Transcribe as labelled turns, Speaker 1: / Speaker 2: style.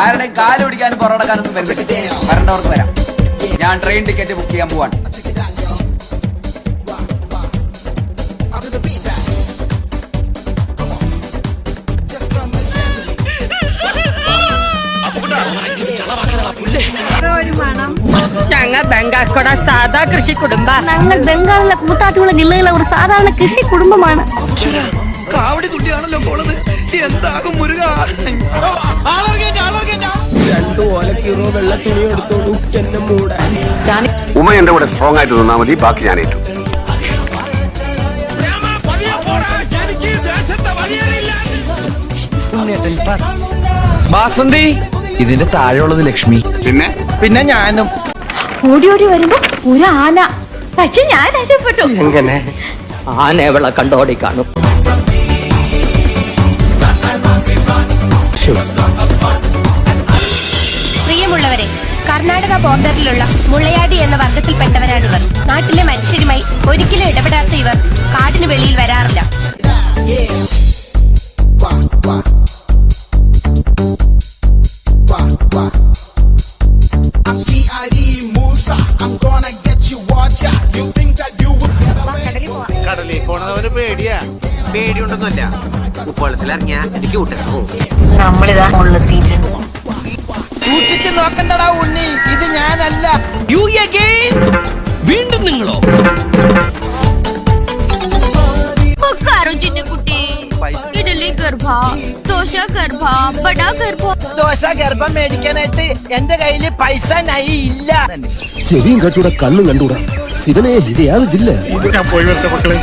Speaker 1: ആരുടെയും കാൽ പിടിക്കാനും പുറടക്കാനൊന്നും വരുന്നില്ല. വരണ്ടവർക്ക് വരാം. ഞാൻ ട്രെയിൻ ടിക്കറ്റ് ബുക്ക് ചെയ്യാൻ പോവാണ്.
Speaker 2: ഞങ്ങൾ ബംഗാക്കോട സാധാ കൃഷി കുടുംബം.
Speaker 3: ഞങ്ങൾ ബംഗാളിലെ കൂട്ടാറ്റുള്ള ജില്ലയിലെ ഒരു സാധാരണ കൃഷി കുടുംബമാണ്.
Speaker 4: കാവടി തുള്ളിയാണല്ലോ പോണത്.
Speaker 5: ഓലക്കീറോ വെള്ള തുണി എടുത്തോളൂ എന്നെ മൂടാൻ.
Speaker 6: ഉമ എന്റെ കൂടെ സ്ട്രോങ് ആയിട്ട് നിന്നാ മതി ബാക്കി ഞാൻ ഏറ്റു.
Speaker 4: ബാസന്തി ഇതിന്റെ താഴെയുള്ളത് ലക്ഷ്മി.
Speaker 6: പിന്നെ?
Speaker 4: പിന്നെ ഞാനും.
Speaker 3: ഓടി ഓടി വരുമ്പോ ഒരു ആന. പക്ഷെ ഞാൻ രക്ഷപ്പെട്ടു.
Speaker 5: എങ്ങനെ? ആന എവിടെ കണ്ടോടി കാണും.
Speaker 7: പ്രിയമുള്ളവരെ കർണാടക ബോർഡറിലുള്ള മുള്ളയാടി എന്ന വർഗത്തിൽപ്പെട്ടവരാണിവർ നാട്ടിലെ മനുഷ്യരുമായി ഒരിക്കലും ഇടപെടാത്ത ഇവർ കാടിന് വെളിയിൽ വരാറില്ല?
Speaker 6: കടലിൽ പോണവന് പേടിയാ. പേടിയുണ്ടെന്നല്ല ഉപ്പളത്തിൽ ഇറങ്ങിയ എനിക്ക് കൂട്ടസോ
Speaker 7: നമ്മളിതാ ഉള്ളെത്തിയിട്ടുണ്ട്
Speaker 4: സൂക്ഷിച്ച് നോക്കണ്ടടാ ഉണ്ണി. ഇത് ഞാനല്ല. യു അഗൈൻ വീണ്ടും നിങ്ങളോ?
Speaker 3: കുട്ടി. ഇഡലി ഗർഭ ദോശ ഗർഭ ബട ഗർഭ.
Speaker 4: ദോശ ഗർഭം മേടിക്കാനായിട്ട് എന്റെ കയ്യിൽ പൈസ നൈ ഇല്ല.
Speaker 5: ചെവിയും കട്ടൂടാ കണ്ണും കണ്ടൂടാ. ശിവനെ ഇത് യാതൊരു ജില്ല
Speaker 6: പോയി മക്കളെ.